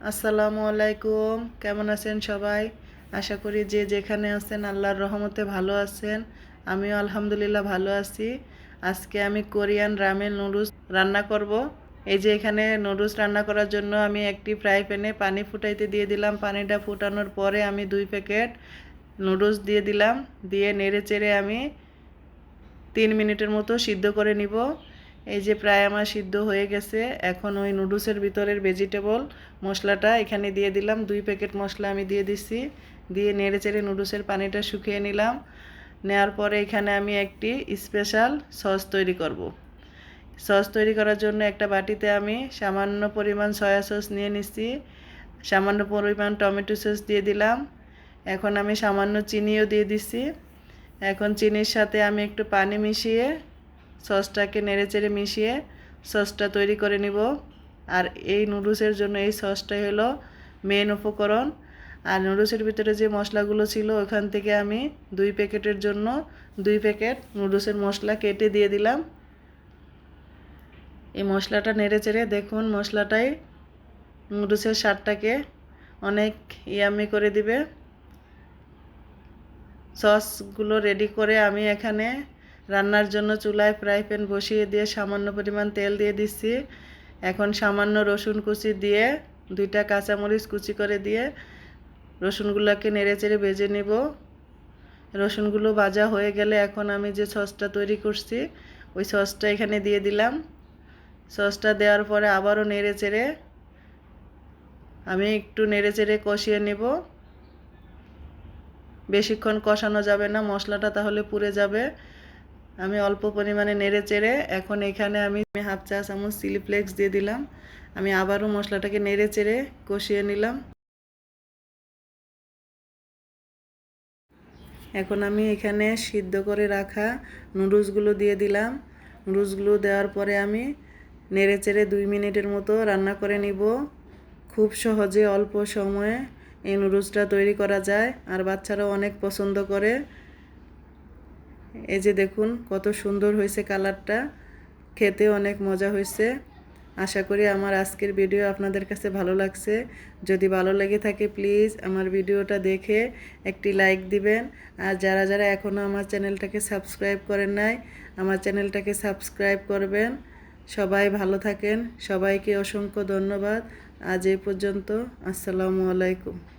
আসসালামু আলাইকুম। কেমন আছেন সবাই? আশা করি যে যেখানে আছেন আল্লাহর রহমতে ভালো আছেন। আমিও আলহামদুলিল্লাহ ভালো আছি। আজকে আমি কোরিয়ান রামেন নুডলস রান্না করব। এই যে এখানে নুডলস রান্না করার জন্য আমি একটি ফ্রাই প্যানে পানি ফুটাইতে দিয়ে দিলাম। পানিটা ফুটানোর পরে আমি দুই প্যাকেট নুডলস দিয়ে দিলাম। দিয়ে নেড়ে চেড়ে আমি তিন মিনিটের মতো সিদ্ধ করে নিব। এই যে প্রায় আমার সিদ্ধ হয়ে গেছে, এখন ওই নুডলসের ভিতরের ভেজিটেবল মশলাটা এখানে দিয়ে দিলাম। দুই প্যাকেট মশলা আমি দিয়ে দিচ্ছি দিয়ে নেড়ে চেড়ে নুডলসের পানিটা শুকিয়ে নিলাম। নেওয়ার পরে এখানে আমি একটি স্পেশাল সস তৈরি করব। সস তৈরি করার জন্য একটা বাটিতে আমি সামান্য পরিমাণ সয়া সস নিয়ে নিচ্ছি সামান্য পরিমাণ টমেটো সস দিয়ে দিলাম। এখন আমি সামান্য চিনিও দিয়ে দিচ্ছি এখন চিনির সাথে আমি একটু পানি মিশিয়ে সসটাকে নেড়ে চেড়ে মিশিয়ে সসটা তৈরি করে নিব। আর এই নুডলসের জন্য এই সসটাই হলো মেন উপকরণ। আর নুডলসের ভিতরে যে মশলাগুলো ছিল, ওখান থেকে আমি দুই প্যাকেটের জন্য দুই প্যাকেট নুডলসের মশলা কেটে দিয়ে দিলাম। এই মশলাটা নেড়ে চেড়ে দেখুন, মশলাটাই নুডলসের স্বাদটাকে অনেক ইয়ামি করে দিবে। সসগুলো রেডি করে আমি এখানে রান্নার জন্য চুলায় ফ্রাই প্যান বসিয়ে দিয়ে সামান্য পরিমাণ তেল দিয়ে দিচ্ছি। এখন সামান্য রসুন কুচি দিয়ে দুইটা কাঁচামরিচ কুচি করে দিয়ে রসুনগুলোকে নেড়ে চেড়ে ভেজে নেব। রসুনগুলো ভাজা হয়ে গেলে এখন আমি যে সসটা তৈরি করছি, ওই সসটা এখানে দিয়ে দিলাম। সসটা দেওয়ার পরে আবারও নেড়ে চেড়ে আমি একটু নেড়ে চেড়ে কষিয়ে নেব। বেশিক্ষণ কষানো যাবে না, মশলাটা তাহলে পুড়ে যাবে। আমি অল্প পরিমাণে নেড়ে চেড়ে এখন এখানে আমি হাফ চা চামচ চিলি ফ্লেক্স দিয়ে দিলাম। আমি আবারও মশলাটাকে নেড়ে চেড়ে কষিয়ে নিলাম। এখন আমি এখানে সিদ্ধ করে রাখা নুডলসগুলো দিয়ে দিলাম। নুডলসগুলো দেওয়ার পরে আমি নেড়ে চেড়ে দুই মিনিটের মতো রান্না করে নিব। খুব সহজে অল্প সময়ে এই নুডলসটা তৈরি করা যায় আর বাচ্চারাও অনেক পছন্দ করে। এই যে দেখুন, কত সুন্দর হয়েছে কালারটা। খেতে অনেক মজা হয়েছে। আশা করি আমার আজকের ভিডিও আপনাদের কাছে ভালো লাগছে। যদি ভালো লেগে থাকে, প্লিজ আমার ভিডিওটা দেখে একটি লাইক দিবেন। আর যারা যারা এখনও আমার চ্যানেলটাকে সাবস্ক্রাইব করেন নাই, আমার চ্যানেলটাকে সাবস্ক্রাইব করবেন। সবাই ভালো থাকেন। সবাইকে অসংখ্য ধন্যবাদ। আজ এই পর্যন্ত, আসসালামু আলাইকুম।